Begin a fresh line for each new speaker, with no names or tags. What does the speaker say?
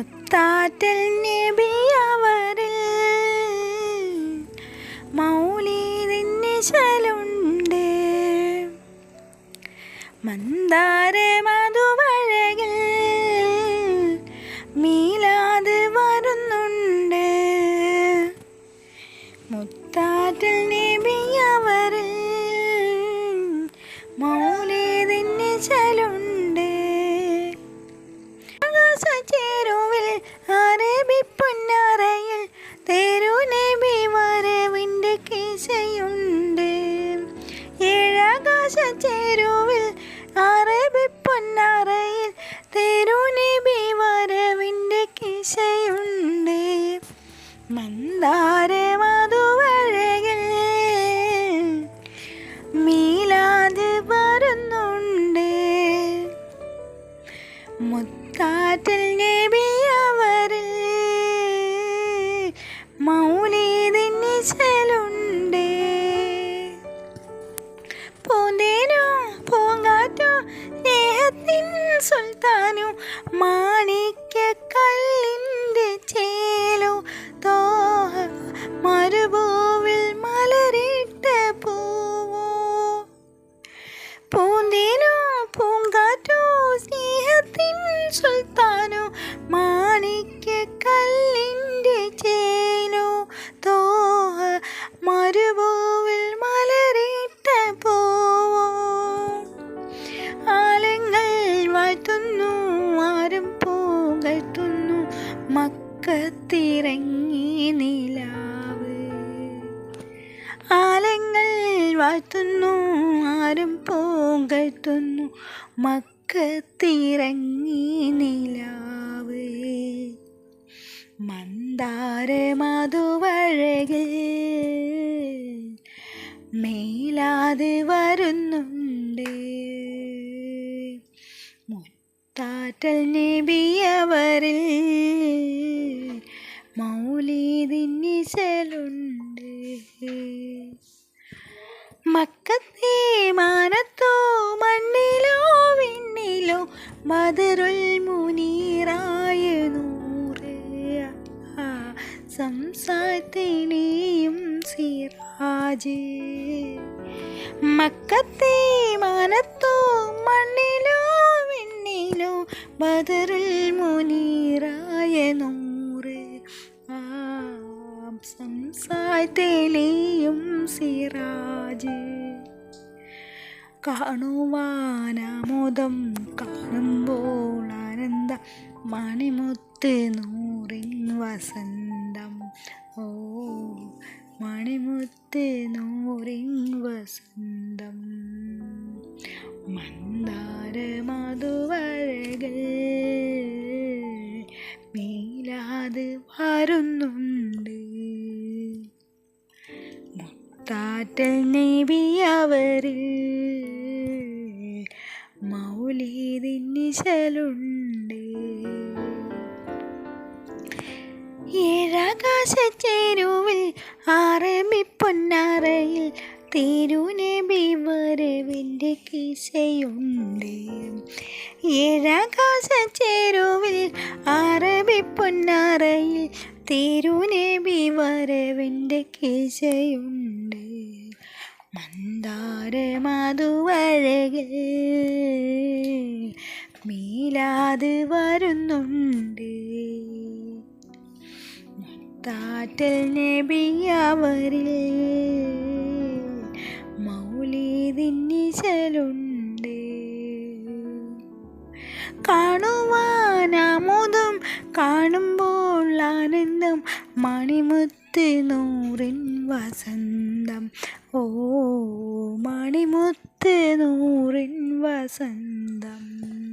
മുത്താറ്റൽ നബിയവരിൽ മന്ദാര മധുവഴകിൽ മീലാത് വരുന്നുണ്ട്. മുത്താറ്റൽ നബിയവരിൽ മൗലീതിന്നിശലുണ്ട് സുൽത്താനോ മാണിക്യക്കല്ലിന്റെ മക്കത്തിറങ്ങി നിലാവ്. ആലങ്ങൾ വാഴ്ത്തുന്നു ആരും പുകഴ്ത്തുന്നു മക്കത്തിറങ്ങി നിലാവ്. മന്ദാര മധുവഴകിൽ മേലാതെ വരുന്നുണ്ട്. മുത്താറ്റൽ നബിയവരിൽ മൗലീദിൻ നിശലുണ്ട് മക്കത്തെ മാനത്തോ മണ്ണിലോ വിണ്ണിലോ ബദറുൽ മുനീറായ നൂറ്. സംസാരത്തിനെയും സിറാജ്. മക്കത്തെ മാനത്തോ മണ്ണിലോ വിണ്ണിലോ ബദറുൽ മുനീറായ സംസാരത്തിലെയും സിറാജ്. കാണുവാനാമോദം കാണുമ്പോൾ ആനന്ദ മണിമുത്ത് നൂറിൻ വസന്തം. ഓ മണിമുത്ത് നൂറിൻ വസന്തം. മന്ദാര മധുവഴകൾ മീലാതെ മുത്താറ്റൽ നബിയവരിൽ മൗലീദിൻ നിശലുണ്ട് ഏഴാകാശച്ചേരുവിൽ ആറമി പൊന്നാറയിൽ തിരുനബി വരവിന്റെ കിശയുണ്ട്. ഏഴാകാശച്ചേരുവിൽ ആറബി പൊന്നാറയിൽ തിരുനബി വരവിന്റെ കിശയുണ്ട്. മന്ദാര മധുവഴകിൽ മീലാത് വരുന്നുണ്ട്. താറ്റൽ നബിയവരിൽ മൗലീദിൻ നിശലുണ്ട് കാണുവാനാമുദം കാണുമ്പോൾ ആനന്ദം മണിമുത്ത് നൂറിൻ വസന്തം. ഓ മണിമുത്ത് നൂറിൻ വസന്തം.